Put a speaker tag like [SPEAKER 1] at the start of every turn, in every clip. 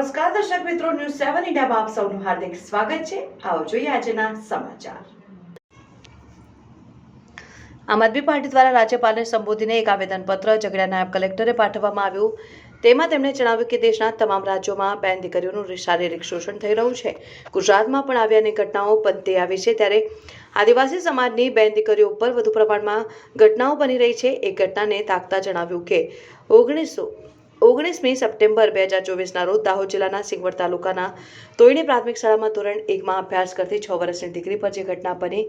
[SPEAKER 1] દર્શક મિત્રો ન્યૂઝ સેવન ઇન્ડિયામાં આપ સૌનું હાર્દિક સ્વાગત છે. આવો જોઈએ આજના સમાચાર. આમ આદમી પાર્ટી દ્વારા રાજ્યપાલને સંબોધીને એક આવેદનપત્ર ઝઘડા નાયબ કલેક્ટરે પાઠવવામાં આવ્યું. તેમાં તેમણે જણાવ્યું કે દેશના તમામ રાજ્યોમાં બેન દીકરીઓનું શારીરિક શોષણ થઈ રહ્યું છે. ગુજરાતમાં પણ આવી અનેક ઘટનાઓ બનતી આવી છે. ત્યારે આદિવાસી સમાજની બેન દીકરીઓ ઉપર વધુ પ્રમાણમાં ઘટનાઓ બની રહી છે. એ ઘટનાને તાકતા જણાવ્યું કે ઓગણીસો ઓગણીસમી સપ્ટેમ્બર બે હજાર ચોવીસના રોજ દાહોદ જિલ્લાના સિંગવડ તાલુકાના તોયણી પ્રાથમિક શાળામાં ધોરણ એકમાં અભ્યાસ કરતી છ વર્ષની દીકરી પર જે ઘટના બની,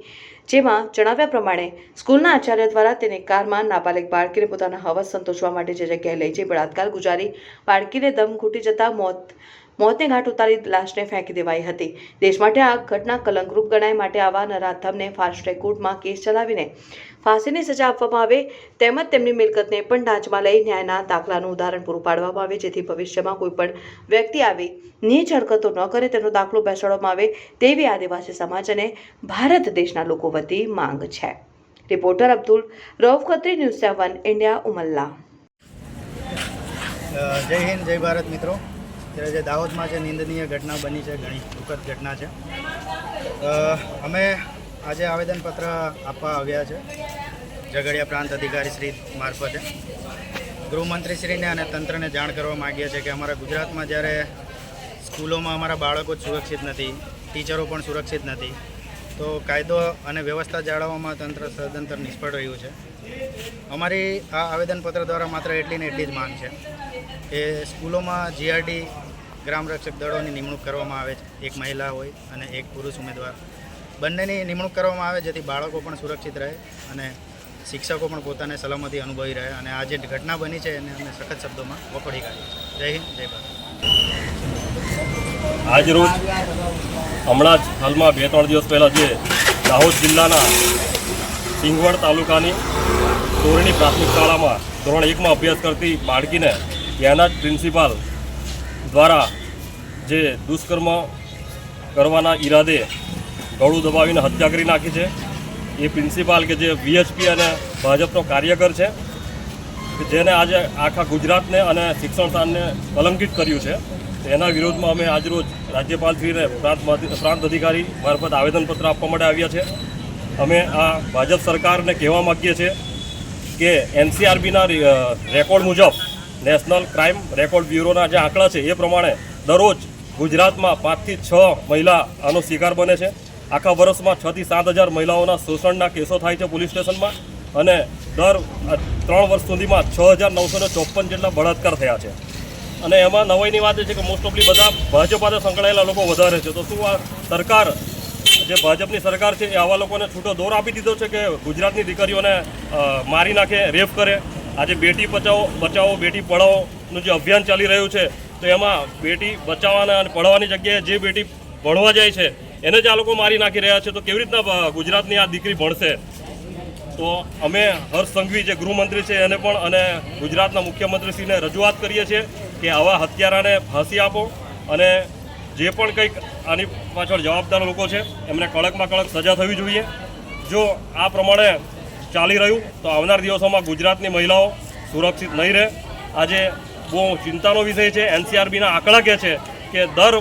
[SPEAKER 1] જેમાં જણાવ્યા પ્રમાણે સ્કૂલના આચાર્ય દ્વારા તેને કારમાં નાબાલિગ બાળકીને પોતાના હવસ સંતોષવા માટે જે જગ્યાએ લઈ જઈ બળાત્કાર ગુજારી, બાળકીને દમ ઘૂટી જતા મોત મોતને ઘાટ ઉતારી લાશને ફેંકી દેવાઈ હતી. દેશ માટે આ ઘટના કલંકરૂપ ગણાય માટે આવા નરાધમને ફાસ્ટ ટ્રેક કોર્ટમાં કેસ ચલાવીને ફાંસીની સજા આપવામાં આવે તેમજ તેમની મિલકતને પણ ડાંચમાં લઈ ન્યાયના દાખલાનું ઉદાહરણ પૂરું પાડવામાં આવે, જેથી ભવિષ્યમાં કોઈ પણ વ્યક્તિ આવી નીચ હરકતો ન કરે તેનો દાખલો બેસાડવામાં આવે તેવી આદિવાસી સમાજ અને ભારત દેશના લોકો વતી માંગ છે. Reporter Abdul Rauf Khatri, news seven India, Umalla.
[SPEAKER 2] જય હિન્દ, જય ભારત મિત્રો. ત્યારે જે દાહોદમાં જે નિંદનીય ઘટના બની છે, ઘણી દુઃખદ ઘટના છે. અમે આજે આવેદનપત્ર આપવા આવ્યા છે, ઝઘડિયા પ્રાંત અધિકારી શ્રી મારફતે. ગૃહમંત્રીશ્રીને અને તંત્રને જાણ કરવા માગીએ છીએ કે અમારા ગુજરાતમાં જ્યારે સ્કૂલોમાં અમારા બાળકો સુરક્ષિત નથી, ટીચરો પણ સુરક્ષિત નથી, તો કાયદો અને વ્યવસ્થા જાળવવામાં તંત્ર સદંતર નિષ્ફળ રહ્યું છે. અમારી આ આવેદનપત્ર દ્વારા માત્ર એટલી ને એટલી જ માંગ છે. કે સ્કૂલોમાં જીઆરડી ગ્રામ રક્ષક દળોની નિમણૂક કરવામાં આવે છે. એક મહિલા હોય અને એક પુરુષ ઉમેદવાર. બંનેની નિમણૂક કરવામાં આવે જેથી બાળકો પણ સુરક્ષિત રહે અને શિક્ષકો પણ પોતાને સલામતી અનુભવી રહે અને આ જે ઘટના બની છે એને અમે સખત શબ્દોમાં વખોડી કાઢી જય હિન્દ, જય ભારત.
[SPEAKER 3] આજ રોજ હમણાં જ હાલમાં બે ત્રણ દિવસ પહેલાં જે દાહોદ જિલ્લાના સિંગવડ તાલુકાની તોરણી પ્રાથમિક શાળામાં ધોરણ એકમાં અભ્યાસ કરતી બાળકીને ત્યાંના પ્રિન્સિપાલ દ્વારા જે દુષ્કર્મ કરવાના ઈરાદે ગળું દબાવીને હત્યા કરી નાખી છે, એ પ્રિન્સિપાલ કે જે વીએચપી અને ભાજપનો કાર્યકર છે જેને આજે આખા ગુજરાતને અને શિક્ષણ સ્થાનને કલંકિત કર્યું છે, તેના વિરોધમાં અમે આજરોજ રાજ્યપાલશ્રીને પ્રાંત પ્રાંત અધિકારી મારફત આવેદનપત્ર આપવા માટે આવ્યા છે. અમે આ ભાજપ સરકારને કહેવા માગીએ છીએ કે એનસીઆરબીના રેકોર્ડ મુજબ નેશનલ ક્રાઇમ રેકોર્ડ બ્યુરોના જે આંકડા છે, એ પ્રમાણે દરરોજ ગુજરાતમાં પાંચથી છ મહિલા આનો શિકાર બને છે. આખા વર્ષમાં છથી સાત હજાર મહિલાઓના શોષણના કેસો થાય છે પોલીસ સ્ટેશનમાં અને દર ત્રણ વર્ષ સુધીમાં છ હજાર નવસો ચોપન જેટલા બળાત્કાર થયા છે. અને એમાં નવાઈની વાત એ છે કે મોસ્ટ ઓફલી બધા ભાજપ સાથે સંકળાયેલા લોકો વધારે છે. તો શું આ સરકાર, જે ભાજપની સરકાર છે, એ આવા લોકોને છૂટો દોર આપી દીધો છે કે ગુજરાતની દીકરીઓને મારી નાખે, રેપ કરે? આજે બેટી બચાવો બચાવો, બેટી પઢાઓનું જે અભિયાન ચાલી રહ્યું છે, તો એમાં બેટી બચાવવાના અને પઢાવવાની જગ્યાએ જે બેટી ભણવા જાય છે, એને જ આ લોકો મારી નાખી રહ્યા છે. તો કેવી રીતના ગુજરાતની આ દીકરી ભણશે? તો અમે હર્ષ સંઘવી, જે ગૃહમંત્રી છે, એને પણ અને ગુજરાતના મુખ્યમંત્રીશ્રીને રજૂઆત કરીએ છીએ કે આવા હત્યારાને ફાંસી આપો અને જે પણ કંઈક આની પાછળ જવાબદાર લોકો છે, એમને કડકમાં કડક સજા થવી જોઈએ. જો આ પ્રમાણે ચાલી રહ્યું. તો આવનાર દિવસોમાં ગુજરાતની મહિલાઓ સુરક્ષિત નહીં રહે. આજે બહુ ચિંતાનો વિષય છે. એનસીઆરબીના આંકડા કહે છે કે દર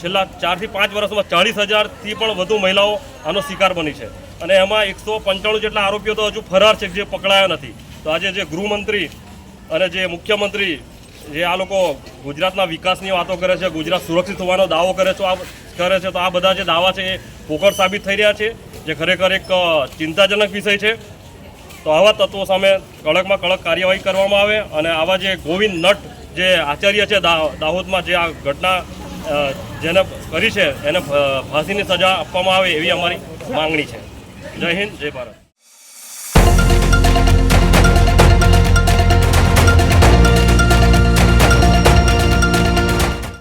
[SPEAKER 3] છેલ્લા ચારથી પાંચ વર્ષમાં ચાળીસ હજારથી પણ વધુ મહિલાઓ આનો શિકાર બની છે. અને એમાં એકસો પંચાણું જેટલા આરોપીઓ તો હજુ ફરાર છે, જે પકડાયા નથી. તો આજે જે ગૃહમંત્રી અને જે મુખ્યમંત્રી, જે આ લોકો ગુજરાતના વિકાસની વાતો કરે છે, ગુજરાત સુરક્ષિત હોવાનો દાવો કરે છે આ કરે છે, તો આ બધા જે દાવા છે એ પોકળ સાબિત થઈ રહ્યા છે, જે ખરેખર એક ચિંતાજનક વિષય છે. તો આવા તત્વો સામે કડકમાં કડક કાર્યવાહી કરવામાં આવે અને આવા જે ગોવિંદ નટ જે આચાર્ય છે દાહોદમાં જે આ ઘટના જેને કરી છે એને ફાંસીની સજા આપવામાં આવે એવી અમારી માંગણી છે. જય હિન્દ, જય ભારત.